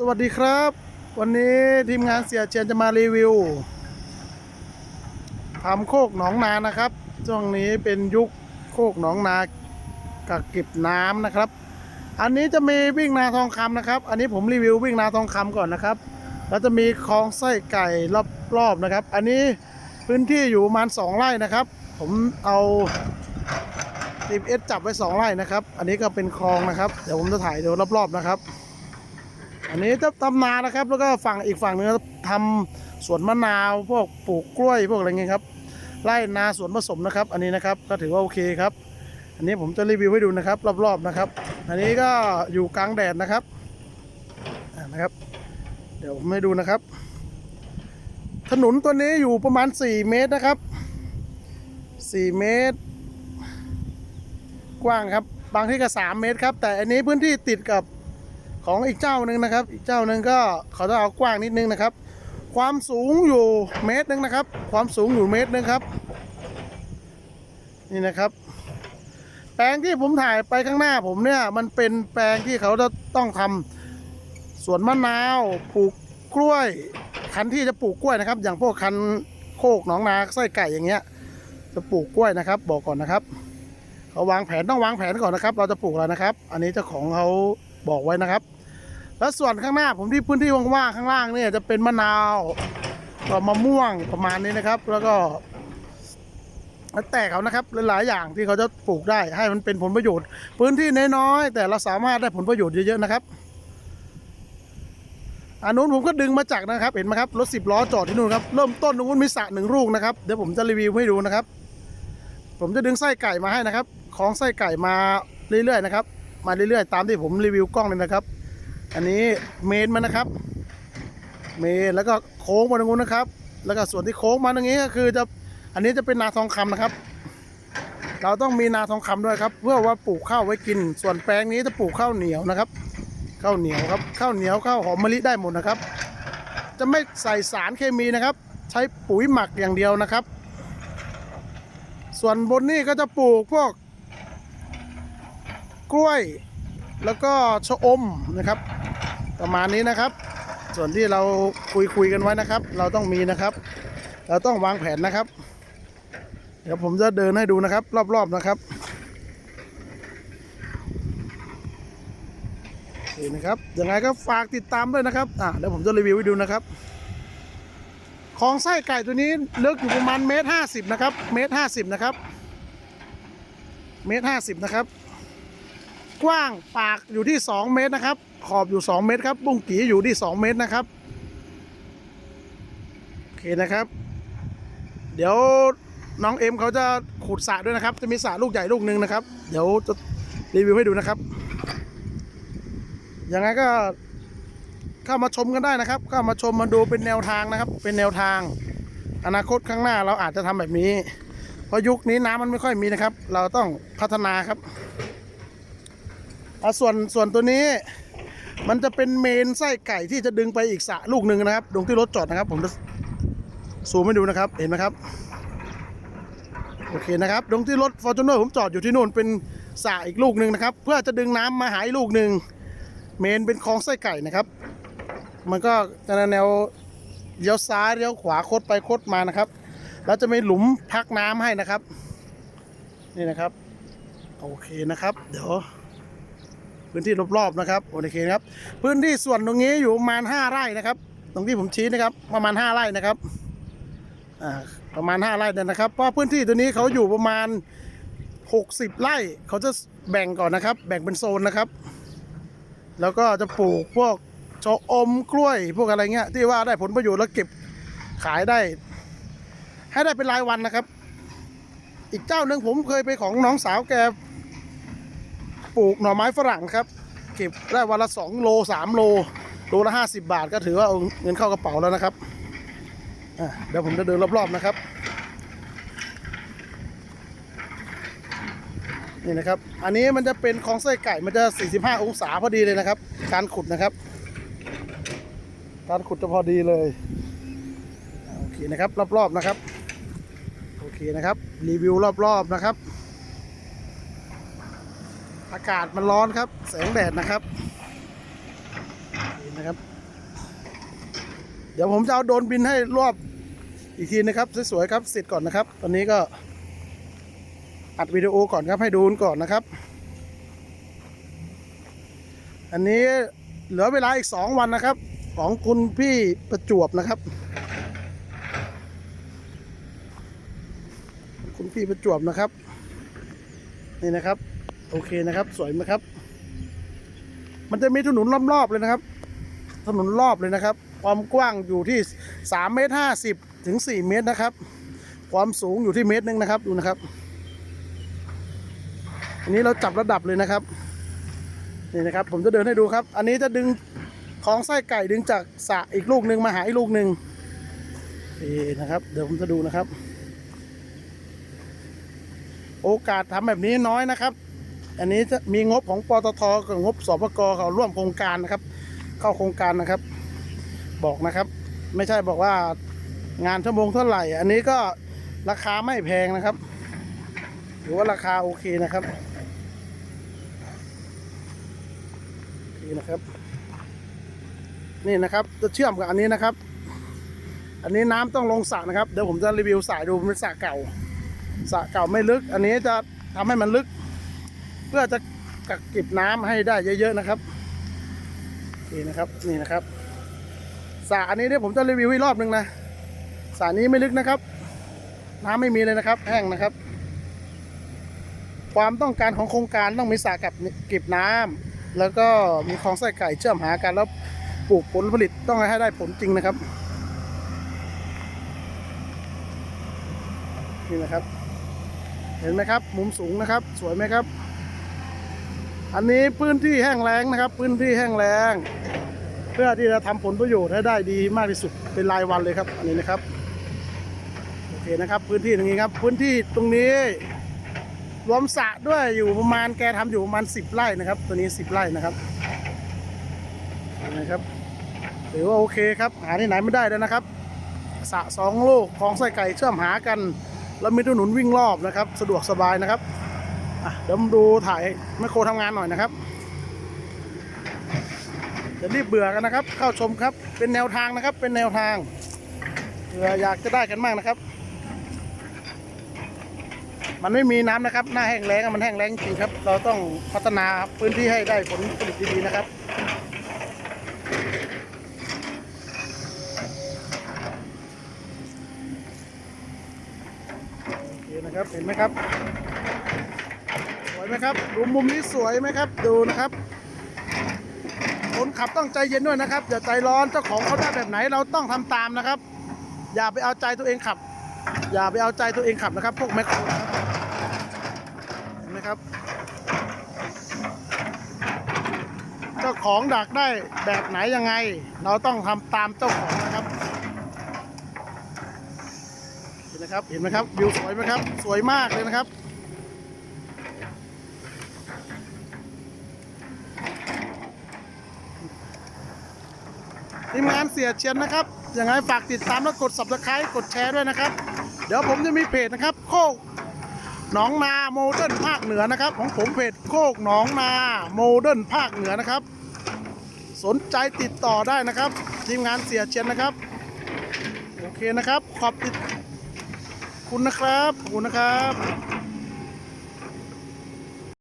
สวัสดีครับ วันนี้ทีมงานเสียเชียนจะมารีวิวทำโคกหนองนานะครับ ช่วงนี้เป็นยุคโคกหนองนากักเก็บน้ำนะครับ อันนี้จะมีวิ่งนาทองคำนะครับ อันนี้ผมรีวิววิ่งนาทองคำก่อนนะครับ แล้วจะมีคลองไส้ไก่รอบๆนะครับ อันนี้พื้นที่อยู่ประมาณ 2 ไร่นะครับ ผมเอาทีมเอสจับไว้ 2 ไร่นะครับ อันนี้ก็เป็นคลองนะครับ เดี๋ยวผมจะถ่ายดูรอบๆนะครับ อันนี้จะทำนานะครับ แล้วก็ฝั่งอีกฝั่งหนึงทำสวนมะนาว พวกปลูกกล้วยพวกอะไรเงี้ยครับไร่นาสวนผสมนะครับ อันนี้นะครับก็ถือว่าโอเคครับ อันนี้ผมจะรีวิวให้ดูนะครับ รอบๆนะครับ อันนี้ก็อยู่กลางแดดนะครับนะครับ เดี๋ยวผมให้ดูนะครับ ถนนตัวนี้อยู่ประมาณ 4 เมตรนะครับ 4 เมตร กว้างครับ บางที่ก็ 3 เมตรครับ แต่อันนี้พื้นที่ติดกับ ของอีกเจ้าหนึ่งนะครับ อีกเจ้าหนึ่งก็เขาจะเอากว้างนิดนึงนะครับ ความสูงอยู่เมตรหนึงนะครับ ความสูงอยู่เมตรหนึงครับ นี่นะครับ แปลงที่ผมถ่ายไปข้างหน้าผมเนี่ย มันเป็นแปลงที่เขาจะต้องทำสวนมะนาวปลูกกล้วย คันที่จะปลูกกล้วยนะครับ อย่างพวกคันโคกหนองนาไส้ไก่อย่างเงี้ย จะปลูกกล้วยนะครับ บอกก่อนนะครับเขาวางแผนต้องวางแผนก่อนนะครับ เราจะปลูกอะไรนะครับ อันนี้เจ้าของเขาบอกไว้นะครับ แล้วส่วนข้างหน้าผมที่พื้นที่ว่างๆข้างล่างเนี่ยจะเป็นมะนาวก็มะม่วงประมาณนี้นะครับ แล้วก็แล้วแต่เขานะครับหลายๆอย่างที่เขาจะปลูกได้ให้มันเป็นผลประโยชน์ พื้นที่น้อยๆแต่เราสามารถได้ผลประโยชน์เยอะๆนะครับอันนู้นผมก็ดึงมาจากนะครับ เห็นไหมครับรถสิบล้อจอดที่นู่นครับเริ่มต้นตรงนู้นมีสระหนึ่งลูกนะครับเดี๋ยวผมจะรีวิวให้ดูนะครับ ผมจะดึงไส้ไก่มาให้นะครับของไส้ไก่มาเรื่อยๆนะครับ มาเรื่อยๆ ตามที่ผมรีวิวกล้องเลยนะครับ อันนี้เมนมันนะครับ เมนแล้วก็โค้งมาตรงนู้นนะครับ แล้วก็ส่วนที่โค้งมาตรงนี้ก็คือจะอันนี้จะเป็นนาทองคำนะครับ เราต้องมีนาทองคำด้วยครับ เพื่อว่าปลูกข้าวไว้กิน ส่วนแปลงนี้จะปลูกข้าวเหนียวนะครับข้าวเหนียวครับข้าวเหนียวข้าวหอมมะลิได้หมดนะครับ จะไม่ใส่สารเคมีนะครับ ใช้ปุ๋ยหมักอย่างเดียวนะครับ ส่วนบนนี่ก็จะปลูกพวก กล้วย แล้วก็ชะอมนะครับ ประมาณนี้นะครับ ส่วนที่เราคุยคุยกันไว้นะครับ เราต้องมีนะครับ เราต้องวางแผนนะครับ เดี๋ยวผมจะเดินให้ดูนะครับ รอบๆนะครับนี่นะครับยังไงก็ฝากติดตามด้วยนะครับอ่าเดี๋ยวผมจะรีวิวให้ดูนะครับของไส้ไก่ตัวนี้ลึกอยู่ประมาณเมตรห้าสิบนะครับ เมตรห้าสิบนะครับ เมตรห้าสิบนะครับ กว้างปากอยู่ที่ 2 เมตรนะครับ ขอบอยู่ 2 เมตรครับบุ้งกีอยู่ที่ 2 เมตรนะครับโอเคนะครับ เดี๋ยวน้องเอ็มเขาจะขุดสระด้วยนะครับ จะมีสระลูกใหญ่ลูกหนึ่งนะครับ เดี๋ยวจะรีวิวให้ดูนะครับยังไงก็เข้ามาชมกันได้นะครับเข้ามาชมมาดูเป็นแนวทางนะครับ เป็นแนวทาง อนาคตข้างหน้าเราอาจจะทำแบบนี้ เพราะยุคนี้น้ำมันไม่ค่อยมีนะครับ เราต้องพัฒนาครับ อะส่วนส่วนตัวนี้ มันจะเป็นเมนไส้ไก่ที่จะดึงไปอีกสะลูกหนึ่งนะครับตรงที่รถจอดนะครับ ผมจะซูมให้ดูนะครับ เห็นไหมครับ โอเคนะครับตรงที่รถฟอร์จูเนอร์ผมจอดอยู่ที่นู่นเป็นสะอีกลูกหนึ่งนะครับ เพื่อจะดึงน้ำมาหาอีกลูกหนึ่งเมนเป็นคลองไส้ไก่นะครับ มันก็จะแนวเลี้ยวซ้ายเลี้ยวขวาคดไปคดมานะครับ แล้วจะมีหลุมพักน้ำให้นะครับ นี่นะครับ โอเคนะครับ เดี๋ยว พื้นที่รอบๆนะครับโอเคครับ พื้นที่ส่วนตรงนี้อยู่ประมาณ 5 ไร่นะครับ ตรงที่ผมชี้นะครับ ประมาณ 5 ไร่นะครับประมาณ 5 ไร่นี่นะครับ เพราะพื้นที่ตัวนี้เขาอยู่ประมาณ 60 ไร่เขาจะแบ่งก่อนนะครับ แบ่งเป็นโซนนะครับ แล้วก็จะปลูกพวกชะอมกล้วยพวกอะไรเงี้ยที่ว่าได้ผลประโยชน์แล้วเก็บขายได้ ให้ได้เป็นรายวันนะครับ อีกเจ้าหนึ่งผมเคยไปของน้องสาวแก ปลูกหน่อไม้ฝรั่งครับ เก็บได้วันละ2โล3โลโลละ50 บาทก็ถือว่าเอาเงินเข้ากระเป๋าแล้วนะครับเดี๋ยวผมจะเดินรอบๆนะครับ นี่นะครับ อันนี้มันจะเป็นคลองไส้ไก่มันจะ 45 องศาพอดีเลยนะครับ การขุดนะครับ การขุดจะพอดีเลยโอเคนะครับรอบๆนะครับโอเคนะครับรีวิวรอบๆนะครับ อากาศมันร้อนครับ แสงแดดนะครับนะครับ เดี๋ยวผมจะเอาโดรนบินให้รอบอีกทีนะครับสวยๆครับเสร็จก่อนนะครับ ตอนนี้ก็อัดวิดีโอก่อนครับให้ดูก่อนนะครับ อันนี้เหลือเวลาอีกสองวันนะครับ ของคุณพี่ประจวบนะครับ คุณพี่ประจวบนะครับ นี่นะครับ โอเคนะครับ สวยไหมครับ มันจะมีถนนรอบๆเลยนะครับ ถนนรอบเลยนะครับ ความกว้างอยู่ที่3เมตร50ถึง4เมตรนะครับ ความสูงอยู่ที่เมตรหนึ่งนะครับดูนะครับอันนี้เราจับระดับเลยนะครับนี่นะครับ ผมจะเดินให้ดูครับ อันนี้จะดึงของไส้ไก่ดึงจากสะอีกลูกหนึ่งมาหาอีกลูกหนึ่งนี่นะครับ เดี๋ยวผมจะดูนะครับ โอกาสทำแบบนี้น้อยนะครับ อันนี้จะมีงบของปตทกับงบสปกเขาร่วมโครงการนะครับ เข้าโครงการนะครับ บอกนะครับ ไม่ใช่บอกว่างานชั่วโมงเท่าไหร่ อันนี้ก็ราคาไม่แพงนะครับถือว่าราคาโอเคนะครับนะครับ นี่นะครับจะเชื่อมกับอันนี้นะครับ อันนี้น้ำต้องลงสระนะครับเดี๋ยวผมจะรีวิวสายดูเป็นสระเก่าสระเก่าไม่ลึก อันนี้จะทำให้มันลึก เพื่อจะกักเก็บน้ำให้ได้เยอะๆนะครับนี่นะครับนี่นะครับสระอันนี้เนี่ยผมจะรีวิวอีกรอบหนึ่งนะสระนี้ไม่ลึกนะครับ น้ำไม่มีเลยนะครับ แห้งนะครับ ความต้องการของโครงการต้องมีสระกับเก็บน้ำแล้วก็มีคลองไส้ไก่เชื่อมหากันแล้วปลูกผลผลิตต้องให้ได้ผลจริงนะครับนี่นะครับ เห็นไหมครับ มุมสูงนะครับ สวยไหมครับ อันนี้พื้นที่แห้งแล้งนะครับ พื้นที่แห้งแล้ง เพื่อที่จะทำผลประโยชน์ให้ได้ดีมากที่สุดเป็นรายวันเลยครับอันนี้นะครับโอเคนะครับ พื้นที่ตรงนี้ครับ พื้นที่ตรงนี้ รวมสระด้วยอยู่ประมาณแกทำอยู่ประมาณสิบไร่นะครับ ตัวนี้สิบไร่นะครับนไหมครับถือว่าโอเคครับ หาที่ไหนไม่ได้แล้วนะครับสระสองลูกของไส้ไก่เชื่อมหากัน แล้วมีถนนวิ่งรอบนะครับ สะดวกสบายนะครับ เดี๋ยวมาดูถ่ายแมคโครทำงานหน่อยนะครับจะรีบเบื่อกันนะครับ เข้าชมครับเป็นแนวทางนะครับ เป็นแนวทางเผื่ออยากจะได้กันมากนะครับ มันไม่มีน้ำนะครับ หน้าแห้งแล้งมันแห้งแล้งจริงครับ เราต้องพัฒนาพื้นที่ให้ได้ผลผลิตดีๆนะครับโอเคนะครับเห็นไหมครับ ไหมครับดูมุมนี้สวยไหมครับ ดูนะครับ คนขับต้องใจเย็นด้วยนะครับ อย่าใจร้อนเจ้าของเขาได้แบบไหนเราต้องทำตามนะครับ อย่าไปเอาใจตัวเองขับ อย่าไปเอาใจตัวเองขับนะครับ พวกแมคโครครับเห็นไหมครับ เจ้าของดักได้แบบไหนยังไง เราต้องทำตามเจ้าของนะครับเห็นไหมครับเห็นไหมครับวิวสวยไหมครับ สวยมากเลยนะครับ ทีมงานเสียเชียนนะครับยังไงฝากติดตามและกด subscribe กดแชร์ด้วยนะครับ เดี๋ยวผมจะมีเพจนะครับ โคกหนองนาโมเดิร์นภาคเหนือนะครับ ของผมเพจโคกหนองนาโมเดิร์นภาคเหนือนะครับ สนใจติดต่อได้นะครับ ทีมงานเสียเชียนนะครับ โอเคนะครับ ขอบติดคุณนะครับขอบคุณนะครับ